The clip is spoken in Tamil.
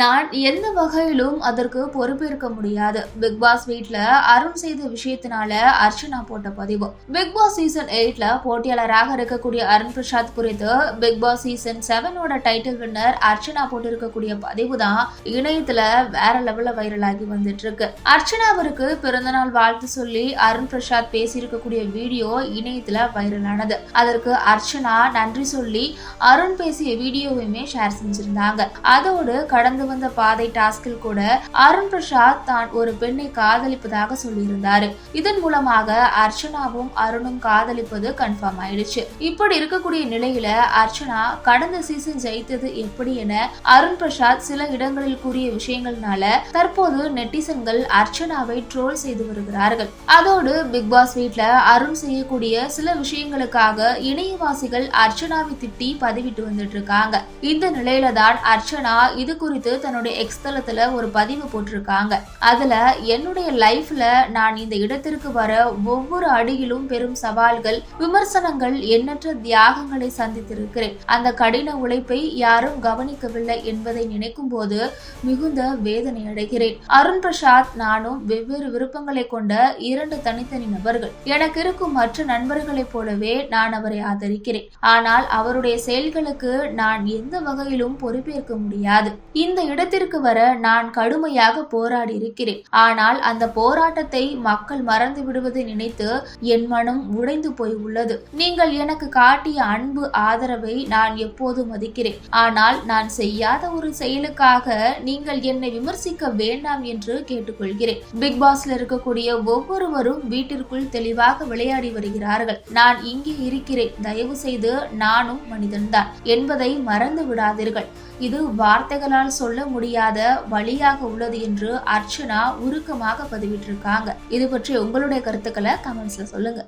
நான் எந்த வகையிலும் அதற்கு பொறுப்பேற்க முடியாது. பிக் பாஸ் வீட்ல அருண் செய்த விஷயத்தினால அர்ச்சனா போட்ட பதிவு. பிக் பாஸ் சீசன் எயிட்ல போட்டியாளராக இருக்கக்கூடிய அருண் பிரசாத் குறித்து பிக் பாஸ் சீசன் செவனோட டைட்டில் வின்னர் அர்ச்சனா போட்டிருக்கக்கூடிய பதிவு தான் இணையத்துல வேற லெவல்ல வைரல் ஆகி வந்துட்டு இருக்கு அர்ச்சனா அவருக்கு பிறந்தநாள் வாழ்த்து சொல்லி அருண் பிரசாத் பேசியிருக்கக்கூடிய வீடியோ இணையத்துல வைரலானது அதற்கு அர்ச்சனா நன்றி சொல்லி அருண் பேசிய வீடியோவையுமே ஷேர் செஞ்சிருந்தாங்க. அதோடு கடந்த வந்த பாதை டாஸ்கில் கூட அருண் பிரசாத் தான் ஒரு பெண்ணை காதலிப்பதாக சொல்லியிருந்தாரு. இதன் மூலமாக அர்ச்சனாவும் அருணும் காதலிப்பது கன்ஃபார்ம் ஆயிடுச்சு. இப்படி இருக்கக்கூடிய நிலையில அர்ச்சனா கடந்த சீசன் ஜெயித்தது எப்படி என அருண் பிரசாத் சில இடங்களில் கூறிய விஷயங்கள்னால தற்போது நெட்டிசன்கள் அர்ச்சனாவை ட்ரோல் செய்து வருகிறார்கள். அதோடு பிக் பாஸ் வீட்ல அருண் செய்யக்கூடிய சில விஷயங்களுக்காக இணையவாசிகள் அர்ச்சனாவை திட்டி பதிவிட்டு வந்துட்டு இருக்காங்க. இந்த நிலையில தான் அர்ச்சனா இது குறித்து தன்னுடைய எக்ஸ் தளத்துல ஒரு பதிவு போட்டிருக்காங்க. அதுல என்னுடைய லைஃப்ல நான் இந்த இடத்திற்கு வர ஒவ்வொரு அடியிலும் பெரும் சவால்கள் விமர்சனங்கள் எண்ணற்ற தியாகங்களை சந்தித்திருக்கிறேன். அந்த கடின உழைப்பை யாரும் கவனிக்கவில்லை என்பதை நினைக்கும் போது மிகுந்த வேதனை அடைகிறேன். அருண் பிரசாத் நானும் வெவ்வேறு விருப்பங்களை கொண்ட இரண்டு தனித்தனி நபர்கள். எனக்கு இருக்கும் மற்ற நண்பர்களைப் போலவே நான் அவரை ஆதரிக்கிறேன். ஆனால் அவருடைய செயல்களுக்கு நான் எந்த வகையிலும் பொறுப்பேற்க முடியாது. இந்த இடத்திற்கு வர நான் கடுமையாக போராடி இருக்கிறேன் ஆனால் அந்த போராட்டத்தை மக்கள் மறந்து விடுவதை நினைத்து என் மனம் உடைந்து போய் உள்ளது. நீங்கள் எனக்கு காட்டிய அன்பு ஆதரவை நான் எப்போதும் மதிக்கிறேன். ஆனால் நான் செய்யாத ஒரு செயலுக்காக நீங்கள் என்னை விமர்சிக்க வேண்டாம் என்று கேட்டுக்கொள்கிறேன். பிக் பாஸ்ல இருக்கக்கூடிய ஒவ்வொருவரும் வீட்டிற்குள் தெளிவாக விளையாடி வருகிறார்கள். நான் இங்கே இருக்கிறேன். தயவு செய்து நானும் மனிதன்தான் என்பதை மறந்து விடாதீர்கள். இது வார்த்தைகளால் சொல்ல சொல்ல முடியாத வழியாக உள்ளது என்று அர்ச்சனா உருக்கமாக பதிவிட்டிருக்காங்க. இது பற்றி உங்களுடைய கருத்துக்களை கமெண்ட்ஸ்ல சொல்லுங்க.